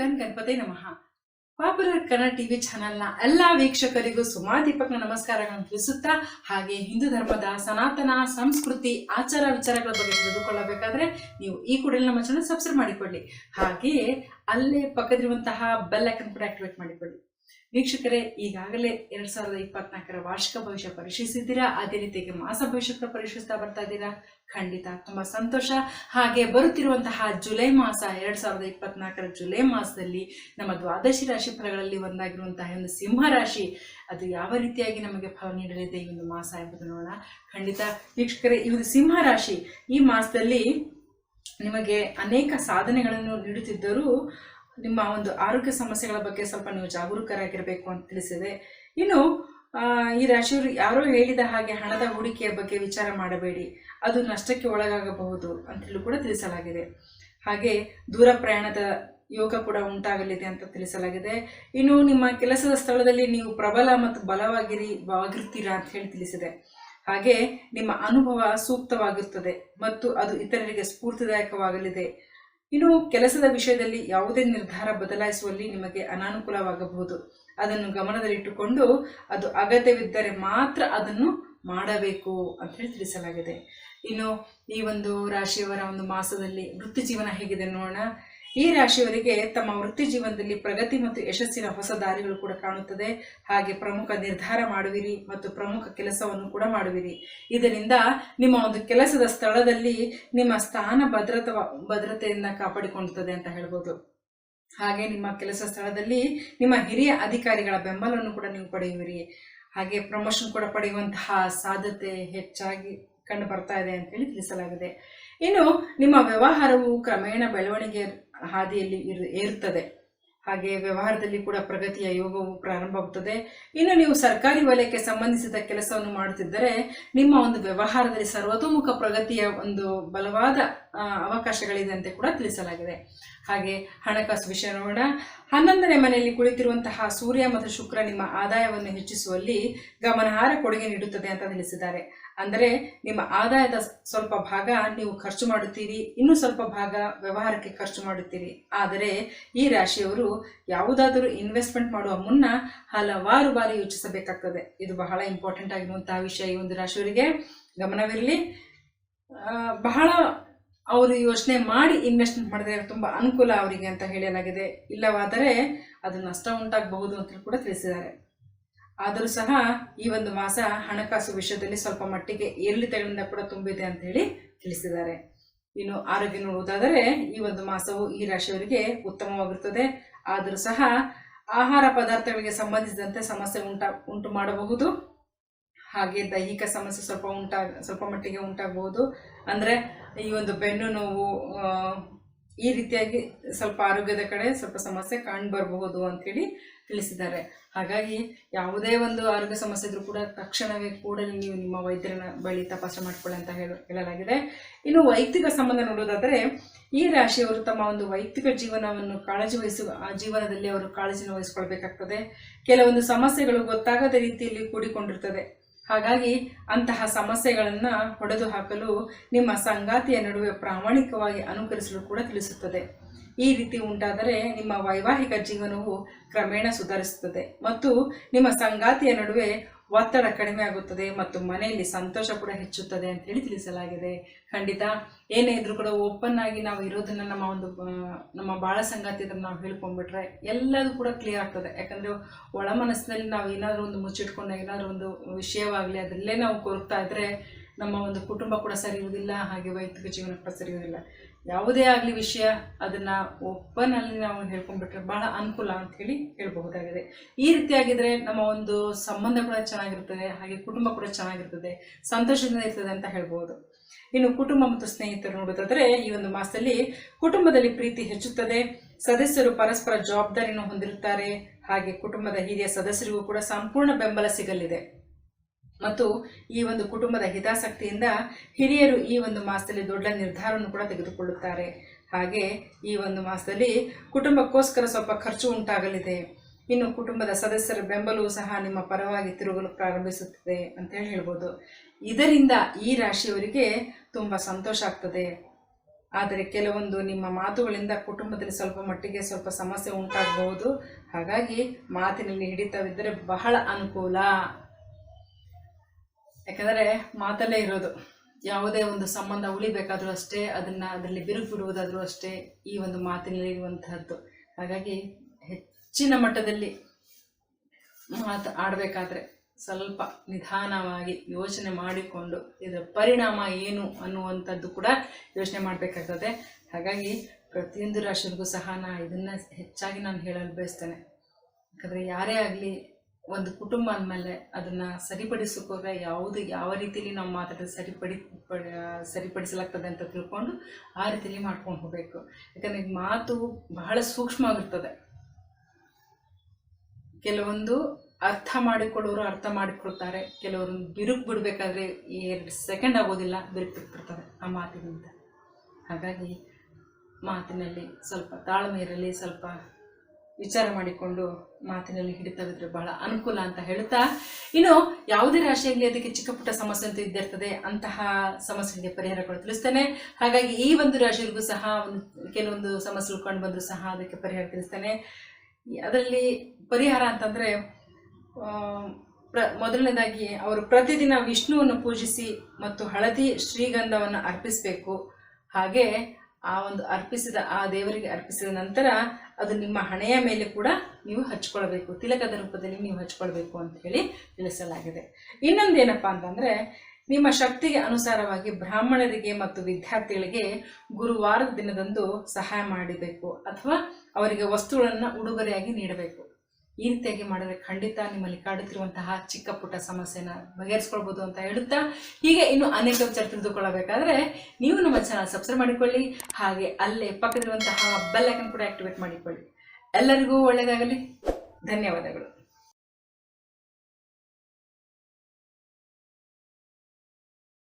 Gun Ganapati ನಮಃ. Popular Kannada TV ಚಾನೆಲ್ನ ಎಲ್ಲ ವೀಕ್ಷಕರಿಗೂ ಸುಮಾ ದೀಪಕ್ನ ನಮಸ್ಕಾರಗಳನ್ನು ತಿಳಿಸುತ್ತಾ, ಹಾಗೆ ಹಿಂದೂ ಧರ್ಮದ ಸನಾತನ ಸಂಸ್ಕೃತಿ ಆಚಾರ ವಿಚಾರಗಳ ಬಗ್ಗೆ ತಿಳಿದುಕೊಳ್ಳಬೇಕಾದ್ರೆ ನೀವು ಈ ಕೂಡಲೇ ನಮ್ಮ ಚಾನಲ್ ಸಬ್ಸ್ಕ್ರೈಬ್ ಮಾಡಿಕೊಳ್ಳಿ. ಹಾಗೆಯೇ ಅಲ್ಲೇ ಪಕ್ಕದಿರುವಂತಹ ಬೆಲ್ ಐಕನ್ ಕೂಡ ಆಕ್ಟಿವೇಟ್ ಮಾಡಿಕೊಳ್ಳಿ. ವೀಕ್ಷಕರೇ, ಈಗಾಗಲೇ ಎರಡ್ ಸಾವಿರದ ಇಪ್ಪತ್ನಾಲ್ಕರ ವಾರ್ಷಿಕ ಭವಿಷ್ಯ ಪರೀಕ್ಷಿಸಿದ್ದೀರಾ ಅದೇ ರೀತಿಯಾಗಿ ಮಾಸ ಭವಿಷ್ಯ ಪರೀಕ್ಷಿಸ್ತಾ ಬರ್ತಾ ಇದ್ದೀರಾ? ಖಂಡಿತ, ತುಂಬಾ ಸಂತೋಷ. ಹಾಗೆ ಬರುತ್ತಿರುವಂತಹ ಜುಲೈ ಮಾಸ, ಎರಡ್ ಸಾವಿರದ ಇಪ್ಪತ್ನಾಲ್ಕರ ಜುಲೈ ಮಾಸದಲ್ಲಿ ನಮ್ಮ ದ್ವಾದಶಿ ರಾಶಿ ಫಲಗಳಲ್ಲಿ ಒಂದಾಗಿರುವಂತಹ ಒಂದು ಸಿಂಹ ರಾಶಿ, ಅದು ಯಾವ ರೀತಿಯಾಗಿ ನಮಗೆ ಫಲ ನೀಡಲಿದೆ ಈ ಒಂದು ಮಾಸ ಎಂಬುದು ನೋಡೋಣ. ಖಂಡಿತ, ವೀಕ್ಷಕರೇ, ಈ ಒಂದು ಸಿಂಹ ರಾಶಿ ಈ ಮಾಸದಲ್ಲಿ ನಿಮಗೆ ಅನೇಕ ಸಾಧನೆಗಳನ್ನು ನೀಡುತ್ತಿದ್ದರೂ ನಿಮ್ಮ ಒಂದು ಆರೋಗ್ಯ ಸಮಸ್ಯೆಗಳ ಬಗ್ಗೆ ಸ್ವಲ್ಪ ನೀವು ಜಾಗರೂಕರಾಗಿರಬೇಕು ಅಂತ ತಿಳಿಸಿದೆ. ಇನ್ನು ಈ ರಾಶಿಯವರು ಯಾರೋ ಹೇಳಿದ ಹಾಗೆ ಹಣದ ಹೂಡಿಕೆಯ ಬಗ್ಗೆ ವಿಚಾರ ಮಾಡಬೇಡಿ. ಅದು ನಷ್ಟಕ್ಕೆ ಒಳಗಾಗಬಹುದು ಅಂತ ಹೇಳಿ ಕೂಡ ತಿಳಿಸಲಾಗಿದೆ. ಹಾಗೆ ದೂರ ಪ್ರಯಾಣದ ಯೋಗ ಕೂಡ ಉಂಟಾಗಲಿದೆ ಅಂತ ತಿಳಿಸಲಾಗಿದೆ. ಇನ್ನು, ನಿಮ್ಮ ಕೆಲಸದ ಸ್ಥಳದಲ್ಲಿ ನೀವು ಪ್ರಬಲ ಮತ್ತು ಬಲವಾಗಿರಿ ಆಗಿರ್ತೀರಾ ಅಂತ ಹೇಳಿ ತಿಳಿಸಿದೆ. ಹಾಗೆ ನಿಮ್ಮ ಅನುಭವ ಸೂಕ್ತವಾಗಿರುತ್ತದೆ ಮತ್ತು ಅದು ಇತರರಿಗೆ ಸ್ಫೂರ್ತಿದಾಯಕವಾಗಲಿದೆ. ಇನ್ನು ಕೆಲಸದ ವಿಷಯದಲ್ಲಿ ಯಾವುದೇ ನಿರ್ಧಾರ ಬದಲಾಯಿಸುವಲ್ಲಿ ನಿಮಗೆ ಅನಾನುಕೂಲವಾಗಬಹುದು. ಅದನ್ನು ಗಮನದಲ್ಲಿಟ್ಟುಕೊಂಡು ಅದು ಅಗತ್ಯವಿದ್ದರೆ ಮಾತ್ರ ಅದನ್ನು ಮಾಡಬೇಕು ಅಂತ ಹೇಳಿ ತಿಳಿಸಲಾಗಿದೆ. ಇನ್ನು ಈ ಒಂದು ರಾಶಿಯವರ ಒಂದು ಮಾಸದಲ್ಲಿ ವೃತ್ತಿ ಜೀವನ ಹೇಗಿದೆ ನೋಡೋಣ. ಈ ರಾಶಿಯವರಿಗೆ ತಮ್ಮ ವೃತ್ತಿ ಜೀವನದಲ್ಲಿ ಪ್ರಗತಿ ಮತ್ತು ಯಶಸ್ಸಿನ ಹೊಸ ದಾರಿಗಳು ಕೂಡ ಕಾಣುತ್ತದೆ. ಹಾಗೆ ಪ್ರಮುಖ ನಿರ್ಧಾರ ಮಾಡುವಿರಿ ಮತ್ತು ಪ್ರಮುಖ ಕೆಲಸವನ್ನು ಕೂಡ ಮಾಡುವಿರಿ. ಇದರಿಂದ ನಿಮ್ಮ ಒಂದು ಕೆಲಸದ ಸ್ಥಳದಲ್ಲಿ ನಿಮ್ಮ ಸ್ಥಾನ ಭದ್ರತ ಭದ್ರತೆಯನ್ನ ಕಾಪಾಡಿಕೊಳ್ಳುತ್ತದೆ ಅಂತ ಹೇಳ್ಬೋದು. ಹಾಗೆ ನಿಮ್ಮ ಕೆಲಸ ಸ್ಥಳದಲ್ಲಿ ನಿಮ್ಮ ಹಿರಿಯ ಅಧಿಕಾರಿಗಳ ಬೆಂಬಲವನ್ನು ಕೂಡ ನೀವು ಪಡೆಯುವಿರಿ. ಹಾಗೆ ಪ್ರಮೋಷನ್ ಕೂಡ ಪಡೆಯುವಂತಹ ಸಾಧ್ಯತೆ ಹೆಚ್ಚಾಗಿ ಕಂಡು ಬರ್ತಾ ಇದೆ ಅಂತ ಹೇಳಿ ತಿಳಿಸಲಾಗಿದೆ. ಇನ್ನು ನಿಮ್ಮ ವ್ಯವಹಾರವು ಕ್ರಮೇಣ ಬೆಳವಣಿಗೆ ಹಾದಿಯಲ್ಲಿ ಇರು, ಏರ್ತದೆ. ಹಾಗೆ ವ್ಯವಹಾರದಲ್ಲಿ ಕೂಡ ಪ್ರಗತಿಯ ಯೋಗವು ಪ್ರಾರಂಭವಾಗುತ್ತದೆ. ಇನ್ನು ನೀವು ಸರ್ಕಾರಿ ವಲಯಕ್ಕೆ ಸಂಬಂಧಿಸಿದ ಕೆಲಸವನ್ನು ಮಾಡುತ್ತಿದ್ದರೆ ನಿಮ್ಮ ಒಂದು ವ್ಯವಹಾರದಲ್ಲಿ ಸರ್ವತೋಮುಖ ಪ್ರಗತಿಯ ಒಂದು ಬಲವಾದ ಅವಕಾಶಗಳಿದೆ ಅಂತ ಕೂಡ ತಿಳಿಸಲಾಗಿದೆ. ಹಾಗೆ ಹಣಕಾಸು ವಿಷಯ ನೋಡ ಹನ್ನೊಂದನೇ ಮನೆಯಲ್ಲಿ ಕುಳಿತಿರುವಂತಹ ಸೂರ್ಯ ಮತ್ತು ಶುಕ್ರ ನಿಮ್ಮ ಆದಾಯವನ್ನು ಹೆಚ್ಚಿಸುವಲ್ಲಿ ಗಮನಾರ್ಹ ಕೊಡುಗೆ ನೀಡುತ್ತದೆ ಅಂತ ತಿಳಿಸಿದ್ದಾರೆ. ಅಂದರೆ ನಿಮ್ಮ ಆದಾಯದ ಸ್ವಲ್ಪ ಭಾಗ ನೀವು ಖರ್ಚು ಮಾಡುತ್ತೀರಿ, ಇನ್ನು ಸ್ವಲ್ಪ ಭಾಗ ವ್ಯವಹಾರಕ್ಕೆ ಖರ್ಚು ಮಾಡುತ್ತೀರಿ. ಆದರೆ ಈ ರಾಶಿಯವರು ಯಾವುದಾದರೂ ಇನ್ವೆಸ್ಟ್ಮೆಂಟ್ ಮಾಡುವ ಮುನ್ನ ಹಲವಾರು ಬಾರಿ ಯೋಚಿಸಬೇಕಾಗ್ತದೆ. ಇದು ಬಹಳ ಇಂಪಾರ್ಟೆಂಟ್ ಆಗಿರುವಂತಹ ವಿಷಯ ಈ ಒಂದು ರಾಶಿಯವರಿಗೆ. ಗಮನವಿರಲಿ. ಬಹಳ ಅವರು ಯೋಚನೆ ಮಾಡಿ ಇನ್ವೆಸ್ಟ್ಮೆಂಟ್ ಮಾಡಿದ್ರೆ ತುಂಬ ಅನುಕೂಲ ಅವರಿಗೆ ಅಂತ ಹೇಳಲಾಗಿದೆ. ಇಲ್ಲವಾದರೆ ಅದು ನಷ್ಟ ಉಂಟಾಗಬಹುದು ಅಂತ ಕೂಡ ತಿಳಿಸಿದ್ದಾರೆ. ಆದರೂ ಸಹ ಈ ಒಂದು ಮಾಸ ಹಣಕಾಸು ವಿಷಯದಲ್ಲಿ ಸ್ವಲ್ಪ ಮಟ್ಟಿಗೆ ಏರಿಳಿತಗಳಿಂದ ಕೂಡ ತುಂಬಿದೆ ಅಂತ ಹೇಳಿ ತಿಳಿಸಿದ್ದಾರೆ. ಇನ್ನು ಆರೋಗ್ಯ ನೋಡುವುದಾದರೆ ಈ ಒಂದು ಮಾಸವು ಈ ರಾಶಿಯವರಿಗೆ ಉತ್ತಮವಾಗಿರುತ್ತದೆ. ಆದರೂ ಸಹ ಆಹಾರ ಪದಾರ್ಥಗಳಿಗೆ ಸಂಬಂಧಿಸಿದಂತೆ ಸಮಸ್ಯೆ ಉಂಟಾ, ಉಂಟು ಮಾಡಬಹುದು. ಹಾಗೆ ದೈಹಿಕ ಸಮಸ್ಯೆ ಸ್ವಲ್ಪ ಉಂಟಾಗ, ಸ್ವಲ್ಪ ಮಟ್ಟಿಗೆ ಉಂಟಾಗಬಹುದು. ಅಂದರೆ ಈ ಒಂದು ಬೆನ್ನು ನೋವು ಈ ರೀತಿಯಾಗಿ ಸ್ವಲ್ಪ ಆರೋಗ್ಯದ ಕಡೆ ಸ್ವಲ್ಪ ಸಮಸ್ಯೆ ಕಾಣ್ ಬರಬಹುದು ಅಂತೇಳಿ ತಿಳಿಸಿದ್ದಾರೆ. ಹಾಗಾಗಿ ಯಾವುದೇ ಒಂದು ಆರೋಗ್ಯ ಸಮಸ್ಯೆ ಇದ್ರೂ ಕೂಡ ತಕ್ಷಣವೇ ಕೂಡಲೇ ನೀವು ನಿಮ್ಮ ವೈದ್ಯರನ್ನ ಬಳಿ ತಪಾಸಣೆ ಮಾಡಿಕೊಳ್ಳಿ ಅಂತ ಹೇಳ, ಹೇಳಲಾಗಿದೆ. ಇನ್ನು ವೈಯಕ್ತಿಕ ಸಂಬಂಧ ನೋಡೋದಾದರೆ, ಈ ರಾಶಿಯವರು ತಮ್ಮ ಒಂದು ವೈಯಕ್ತಿಕ ಜೀವನವನ್ನು ಕಾಳಜಿ ವಹಿಸುವ ಆ ಜೀವನದಲ್ಲಿ ಅವರು ಕಾಳಜಿನ ವಹಿಸ್ಕೊಳ್ಬೇಕಾಗ್ತದೆ. ಕೆಲವೊಂದು ಸಮಸ್ಯೆಗಳು ಗೊತ್ತಾಗದ ರೀತಿಯಲ್ಲಿ ಕೂಡಿಕೊಂಡಿರ್ತದೆ. ಹಾಗಾಗಿ ಅಂತಹ ಸಮಸ್ಯೆಗಳನ್ನು ಹೊಡೆದು ಹಾಕಲು ನಿಮ್ಮ ಸಂಗಾತಿಯ ನಡುವೆ ಪ್ರಾಮಾಣಿಕವಾಗಿ ಅನುಕರಿಸಲು ಕೂಡ ತಿಳಿಸುತ್ತದೆ. ಈ ರೀತಿ ಉಂಟಾದರೆ ನಿಮ್ಮ ವೈವಾಹಿಕ ಜೀವನವು ಕ್ರಮೇಣ ಸುಧಾರಿಸುತ್ತದೆ ಮತ್ತು ನಿಮ್ಮ ಸಂಗಾತಿಯ ನಡುವೆ ಒತ್ತಡ ಕಡಿಮೆ ಆಗುತ್ತದೆ ಮತ್ತು ಮನೆಯಲ್ಲಿ ಸಂತೋಷ ಕೂಡ ಹೆಚ್ಚುತ್ತದೆ ಅಂತ ಹೇಳಿ ತಿಳಿಸಲಾಗಿದೆ. ಖಂಡಿತ ಏನೇ ಇದ್ರೂ ಕೂಡ ಓಪನ್ ಆಗಿ ನಾವು ಇರೋದನ್ನ ನಮ್ಮ ಒಂದು ನಮ್ಮ ಬಾಳ ಸಂಗಾತಿ ಹತ್ರ ನಾವು ಹೇಳ್ಕೊಂಡ್ಬಿಟ್ರೆ ಎಲ್ಲದೂ ಕೂಡ ಕ್ಲಿಯರ್ ಆಗ್ತದೆ. ಯಾಕಂದ್ರೆ ಒಳ ಮನಸ್ಸಿನಲ್ಲಿ ನಾವು ಏನಾದರೂ ಒಂದು ಮುಚ್ಚಿಟ್ಕೊಂಡು ಏನಾದರೂ ಒಂದು ವಿಷಯವಾಗಲಿ ಅದರಲ್ಲೇ ನಾವು ಕೊರಗ್ತಾ ಇದ್ರೆ ನಮ್ಮ ಒಂದು ಕುಟುಂಬ ಕೂಡ ಸರಿ ಇರುವುದಿಲ್ಲ, ಹಾಗೆ ವೈಯಕ್ತಿಕ ಜೀವನ ಕೂಡ ಸರಿ ಇರುವುದಿಲ್ಲ. ಯಾವುದೇ ಆಗಲಿ ವಿಷಯ ಅದನ್ನು ಓಪನ್ ಅಲ್ಲಿ ನಾವು ಹೇಳ್ಕೊಂಡ್ಬಿಟ್ರೆ ಬಹಳ ಅನುಕೂಲ ಅಂತ ಹೇಳಿ ಹೇಳಬಹುದಾಗಿದೆ. ಈ ರೀತಿಯಾಗಿದ್ದರೆ ನಮ್ಮ ಒಂದು ಸಂಬಂಧ ಕೂಡ ಚೆನ್ನಾಗಿರ್ತದೆ, ಹಾಗೆ ಕುಟುಂಬ ಕೂಡ ಚೆನ್ನಾಗಿರ್ತದೆ, ಸಂತೋಷದಿಂದ ಇರ್ತದೆ ಅಂತ ಹೇಳ್ಬೋದು. ಇನ್ನು ಕುಟುಂಬ ಮತ್ತು ಸ್ನೇಹಿತರು ನೋಡೋದಾದ್ರೆ ಈ ಒಂದು ಮಾಸದಲ್ಲಿ ಕುಟುಂಬದಲ್ಲಿ ಪ್ರೀತಿ ಹೆಚ್ಚುತ್ತದೆ, ಸದಸ್ಯರು ಪರಸ್ಪರ ಜವಾಬ್ದಾರಿಯನ್ನು ಹೊಂದಿರುತ್ತಾರೆ, ಹಾಗೆ ಕುಟುಂಬದ ಹಿರಿಯ ಸದಸ್ಯರಿಗೂ ಕೂಡ ಸಂಪೂರ್ಣ ಬೆಂಬಲ ಸಿಗಲಿದೆ. ಮತ್ತು ಈ ಒಂದು ಕುಟುಂಬದ ಹಿತಾಸಕ್ತಿಯಿಂದ ಹಿರಿಯರು ಈ ಒಂದು ಮಾಸದಲ್ಲಿ ದೊಡ್ಡ ನಿರ್ಧಾರವನ್ನು ಕೂಡ ತೆಗೆದುಕೊಳ್ಳುತ್ತಾರೆ. ಹಾಗೆ ಈ ಒಂದು ಮಾಸದಲ್ಲಿ ಕುಟುಂಬಕ್ಕೋಸ್ಕರ ಸ್ವಲ್ಪ ಖರ್ಚು ಉಂಟಾಗಲಿದೆ. ಇನ್ನು ಕುಟುಂಬದ ಸದಸ್ಯರ ಬೆಂಬಲವೂ ಸಹ ನಿಮ್ಮ ಪರವಾಗಿ ತಿರುಗಲು ಪ್ರಾರಂಭಿಸುತ್ತದೆ ಅಂತ ಹೇಳಿ ಹೇಳ್ಬೋದು. ಇದರಿಂದ ಈ ರಾಶಿಯವರಿಗೆ ತುಂಬ ಸಂತೋಷ ಆಗ್ತದೆ. ಆದರೆ ಕೆಲವೊಂದು ನಿಮ್ಮ ಮಾತುಗಳಿಂದ ಕುಟುಂಬದಲ್ಲಿ ಸ್ವಲ್ಪ ಮಟ್ಟಿಗೆ ಸ್ವಲ್ಪ ಸಮಸ್ಯೆ ಉಂಟಾಗಬಹುದು. ಹಾಗಾಗಿ ಮಾತಿನಲ್ಲಿ ಹಿಡಿತವಿದ್ದರೆ ಬಹಳ ಅನುಕೂಲ. ಯಾಕಂದರೆ ಮಾತಲ್ಲೇ ಇರೋದು. ಯಾವುದೇ ಒಂದು ಸಂಬಂಧ ಉಳಿಬೇಕಾದರೂ ಅಷ್ಟೇ, ಅದನ್ನು ಅದರಲ್ಲಿ ಬಿರುಕು ಬಿಡುವುದಾದರೂ ಅಷ್ಟೇ ಈ ಒಂದು ಮಾತಿನಲ್ಲಿ ಇರುವಂತಹದ್ದು. ಹಾಗಾಗಿ ಹೆಚ್ಚಿನ ಮಟ್ಟದಲ್ಲಿ ಮಾತು ಆಡಬೇಕಾದ್ರೆ ಸ್ವಲ್ಪ ನಿಧಾನವಾಗಿ ಯೋಚನೆ ಮಾಡಿಕೊಂಡು, ಇದರ ಪರಿಣಾಮ ಏನು ಅನ್ನುವಂಥದ್ದು ಕೂಡ ಯೋಚನೆ ಮಾಡಬೇಕಾಗ್ತದೆ. ಹಾಗಾಗಿ ಪ್ರತಿಯೊಂದು ರಾಶಿಗಳಿಗೂ ಸಹ ನಾನು ಇದನ್ನು ಹೆಚ್ಚಾಗಿ ನಾನು ಹೇಳಲು ಬಯಸ್ತೇನೆ. ಯಾಕಂದರೆ ಯಾರೇ ಆಗಲಿ ಒಂದು ಕುಟುಂಬ ಅಂದಮೇಲೆ ಅದನ್ನು ಸರಿಪಡಿಸೋಕೋದ್ರೆ ಯಾವುದು ಯಾವ ರೀತಿಲಿ ನಾವು ಮಾತಾಡಿದ್ರೆ ಸರಿಪಡಿ, ಪಡ- ಸರಿಪಡಿಸಲಾಗ್ತದೆ ಅಂತ ತಿಳ್ಕೊಂಡು ಆ ರೀತಿಲಿ ಮಾಡ್ಕೊಂಡು ಹೋಗಬೇಕು. ಯಾಕಂದರೆ ಮಾತು ಬಹಳ ಸೂಕ್ಷ್ಮವಾಗಿರ್ತದೆ. ಕೆಲವೊಂದು ಅರ್ಥ ಮಾಡಿಕೊಳ್ಳೋರು ಅರ್ಥ ಮಾಡಿಕೊಳ್ತಾರೆ, ಕೆಲವರು ಬಿರುಕು ಬಿಡಬೇಕಾದ್ರೆ ಎರಡು ಸೆಕೆಂಡ್ ಆಗೋದಿಲ್ಲ, ಬಿರುಕು ಬಿಟ್ಬಿಡ್ತಾರೆ ಆ ಮಾತಿನಿಂದ. ಹಾಗಾಗಿ ಮಾತಿನಲ್ಲಿ ಸ್ವಲ್ಪ ತಾಳ್ಮೆ ಇರಲಿ ಸ್ವಲ್ಪ ವಿಚಾರ ಮಾಡಿಕೊಂಡು ಮಾತಿನಲ್ಲಿ ಹಿಡಿತವಿದ್ರೆ ಬಹಳ ಅನುಕೂಲ ಅಂತ ಹೇಳ್ತಾ, ಇನ್ನು ಯಾವುದೇ ರಾಶಿಯಲ್ಲಿ ಅದಕ್ಕೆ ಚಿಕ್ಕ ಪುಟ್ಟ ಸಮಸ್ಯೆ ಅಂತ ಇದ್ದೇ ಇರ್ತದೆ, ಅಂತಹ ಸಮಸ್ಯೆಗೆ ಪರಿಹಾರಗಳು ತಿಳಿಸ್ತೇನೆ. ಹಾಗಾಗಿ ಈ ಒಂದು ರಾಶಿಯಲ್ಲಿಗೂ ಸಹ ಒಂದು, ಕೆಲವೊಂದು ಸಮಸ್ಯೆಗಳು ಕಂಡು ಸಹ ಅದಕ್ಕೆ ಪರಿಹಾರ ತಿಳಿಸ್ತೇನೆ. ಅದರಲ್ಲಿ ಪರಿಹಾರ ಅಂತಂದರೆ ಪ್ರ, ಮೊದಲನೇದಾಗಿ ಅವರು ಪ್ರತಿದಿನ ವಿಷ್ಣುವನ್ನು ಪೂಜಿಸಿ ಮತ್ತು ಹಳದಿ ಶ್ರೀಗಂಧವನ್ನು ಅರ್ಪಿಸಬೇಕು. ಹಾಗೆ ಆ ಒಂದು ಅರ್ಪಿಸಿದ, ಆ ದೇವರಿಗೆ ಅರ್ಪಿಸಿದ ನಂತರ ಅದು ನಿಮ್ಮ ಹಣೆಯ ಮೇಲೆ ಕೂಡ ನೀವು ಹಚ್ಕೊಳ್ಬೇಕು. ತಿಲಕದ ರೂಪದಲ್ಲಿ ನೀವು ಹಚ್ಕೊಳ್ಬೇಕು ಅಂತ ಹೇಳಿ ತಿಳಿಸಲಾಗಿದೆ. ಇನ್ನೊಂದೇನಪ್ಪ ಅಂತಂದರೆ, ನಿಮ್ಮ ಶಕ್ತಿಗೆ ಅನುಸಾರವಾಗಿ ಬ್ರಾಹ್ಮಣರಿಗೆ ಮತ್ತು ವಿದ್ಯಾರ್ಥಿಗಳಿಗೆ ಗುರುವಾರದ ದಿನದಂದು ಸಹಾಯ ಮಾಡಬೇಕು. ಅಥವಾ ಅವರಿಗೆ ವಸ್ತುಗಳನ್ನು ಉಡುಗೊರೆಯಾಗಿ ನೀಡಬೇಕು. ಈ ರೀತಿಯಾಗಿ ಮಾಡಿದ್ರೆ ಖಂಡಿತ ನಿಮ್ಮಲ್ಲಿ ಕಾಡುತ್ತಿರುವಂತಹ ಚಿಕ್ಕ ಪುಟ್ಟ ಸಮಸ್ಯೆನ ಬಗೆಹರಿಸ್ಕೊಳ್ಬೋದು ಅಂತ ಹೇಳುತ್ತಾ, ಹೀಗೆ ಇನ್ನು ಅನೇಕ ವಿಚಾರ ತಿಳಿದುಕೊಳ್ಳಬೇಕಾದ್ರೆ ನೀವು ನಮ್ಮ ಚಾನಲ್ ಸಬ್ಸ್ಕ್ರೈಬ್ ಮಾಡಿಕೊಳ್ಳಿ, ಹಾಗೆ ಅಲ್ಲೇ ಪಕ್ಕದಲ್ಲಿರುವಂತಹ ಐಕನ್ ಕೂಡ ಆಕ್ಟಿವೇಟ್ ಮಾಡಿಕೊಳ್ಳಿ. ಎಲ್ಲರಿಗೂ ಒಳ್ಳೆಯದಾಗಲಿ. ಧನ್ಯವಾದಗಳು.